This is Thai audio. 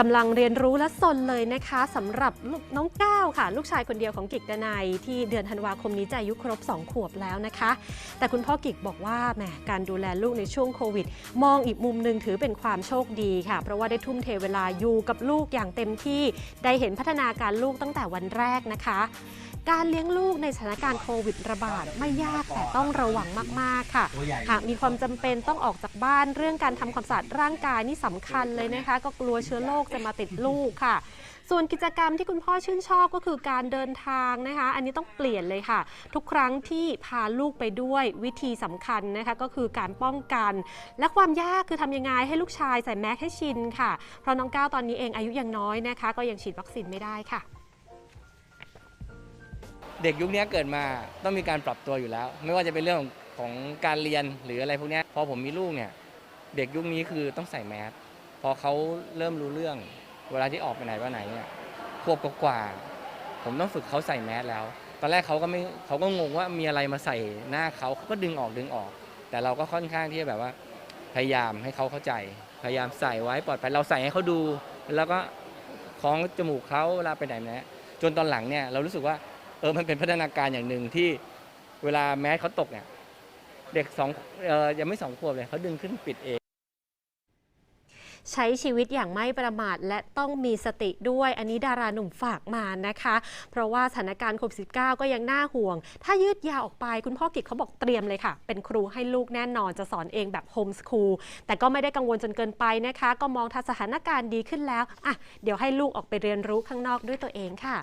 กำลังเรียนรู้และสนเลยนะคะสำหรับลูกน้องก้าวค่ะ ลูกชายคนเดียวของกิกดนายที่เดือนธันวาคมนี้จะอายุครบ 2 ขวบแล้วนะคะ แต่คุณพ่อกิกบอกว่าแหมการดูแลลูกในช่วงโควิด มองอีกมุมหนึ่งถือเป็นความโชคดีค่ะ เพราะว่าได้ทุ่มเทเวลาอยู่กับลูกอย่างเต็มที่ได้เห็นพัฒนาการลูกตั้งแต่วันแรกนะคะ การเลี้ยงลูกในสถานการณ์โควิดระบาดไม่ยากแต่ต้องระวังมาก ๆ ค่ะ หากมีความจำเป็นต้องออกจากบ้านเรื่องการทำความสะอาดร่างกายนี่สำคัญเลยนะคะ ก็กลัวเชื้อโรคจะมาติดลูกค่ะส่วนกิจกรรมที่คุณพ่อชื่นชอบก็คือการเดินทางนะคะ อันนี้ต้องเปลี่ยนเลยค่ะ ทุกครั้งที่พาลูกไปด้วยวิธีสำคัญนะคะก็คือการป้องกัน และความยากคือทำยังไงให้ลูกชายใส่แมสให้ชินค่ะ เพราะน้องก้าวตอนนี้เองอายุยังน้อยนะคะ ก็ยังฉีดวัคซีนไม่ได้ค่ะ เด็กยุคนี้เกิดมาต้องมีการปรับตัวอยู่แล้ว ไม่ว่าจะเป็นเรื่องของการเรียนหรืออะไรพวกนี้พอผมมีลูกเนี่ยเด็กยุคนี้คือต้องใส่แมสพอเขาเริ่มรู้เรื่อง เวลาที่ออกไปไหนมาไหนเนี่ยควบกว่า ผมต้องฝึกเขาใส่แมสแล้ว ตอนแรกเขาก็ไม่เขาก็งงว่ามีอะไรมาใส่หน้าเขาเขาก็ดึงออกดึงออก แต่เราก็ค่อนข้างที่จะแบบว่า พยายามให้เขาเข้าใจ พยายามใส่ไว้ปลอดภัยเราใส่ให้เขาดู แล้วก็คล้องจมูกเขาเวลาไปไหนมาไหนจนตอนหลังเนี่ยเรารู้สึกว่า เออมันเป็นพัฒนาการอย่างหนึ่งที่เวลาแมสเขาตกเนี่ยเด็กสองเออยังไม่สองขวบเลยเขาดึงขึ้นปิดเองใช้ชีวิตอย่างไม่ประมาทและต้องมีสติด้วย อันนี้ดาราหนุ่มฝากมานะคะ เพราะว่าสถานการณ์โควิด -19 ก็ยังน่าห่วง ถ้ายืดยาวออกไปคุณพ่อกิจเขาบอกเตรียมเลยค่ะ เป็นครูให้ลูกแน่นอนจะสอนเองแบบโฮมสคูลแต่ก็ไม่ได้กังวลจนเกินไปนะคะ ก็มองถ้าสถานการณ์ดีขึ้นแล้วอะเดี๋ยวให้ลูกออกไปเรียนรู้ข้างนอกด้วยตัวเองค่ะ